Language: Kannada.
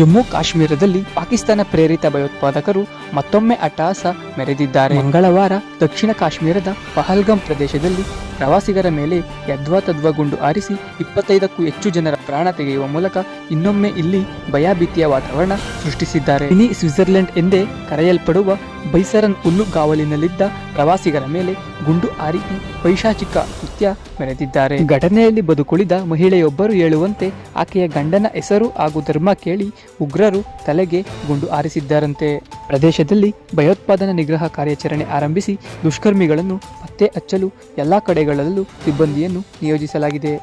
ಜಮ್ಮು ಕಾಶ್ಮೀರದಲ್ಲಿ ಪಾಕಿಸ್ತಾನ ಪ್ರೇರಿತ ಭಯೋತ್ಪಾದಕರು ಮತ್ತೊಮ್ಮೆ ಅಟ್ಟಹಾಸ ಮೆರೆದಿದ್ದಾರೆ. ಮಂಗಳವಾರ ದಕ್ಷಿಣ ಕಾಶ್ಮೀರದ ಪಹಲ್ಗಂ ಪ್ರದೇಶದಲ್ಲಿ ಪ್ರವಾಸಿಗರ ಮೇಲೆ ಯದ್ವಾತದ್ವ ಗುಂಡು ಆರಿಸಿ ಇಪ್ಪತ್ತೈದಕ್ಕೂ ಹೆಚ್ಚು ಜನರ ಪ್ರಾಣ ತೆಗೆಯುವ ಮೂಲಕ ಇನ್ನೊಮ್ಮೆ ಇಲ್ಲಿ ಭಯಭೀತಿಯ ವಾತಾವರಣ ಸೃಷ್ಟಿಸಿದ್ದಾರೆ. ಇನಿ ಸ್ವಿಟ್ಜರ್ಲೆಂಡ್ ಎಂದೇ ಕರೆಯಲ್ಪಡುವ ಬೈಸರನ್ ಹುಲ್ಲುಗಾವಲಿನಲ್ಲಿದ್ದ ಪ್ರವಾಸಿಗರ ಮೇಲೆ ಗುಂಡು ಹಾರಿಸಿ ಪೈಶಾಚಿಕ ಕೃತ್ಯ ಮೆರೆದಿದ್ದಾರೆ. ಘಟನೆಯಲ್ಲಿ ಬದುಕುಳಿದ ಮಹಿಳೆಯೊಬ್ಬರು ಹೇಳುವಂತೆ ಆಕೆಯ ಗಂಡನ ಹೆಸರು ಹಾಗೂ ಧರ್ಮ ಕೇಳಿ ಉಗ್ರರು ತಲೆಗೆ ಗುಂಡು ಹಾರಿಸಿದ್ದಾರಂತೆ. ಪ್ರದೇಶದಲ್ಲಿ ಭಯೋತ್ಪಾದನಾ ನಿಗ್ರಹ ಕಾರ್ಯಾಚರಣೆ ಆರಂಭಿಸಿ ದುಷ್ಕರ್ಮಿಗಳನ್ನು ಪತ್ತೆ ಹಚ್ಚಲು ಎಲ್ಲಾ ಕಡೆಗಳಲ್ಲೂ ಸಿಬ್ಬಂದಿಯನ್ನು ನಿಯೋಜಿಸಲಾಗಿದೆ.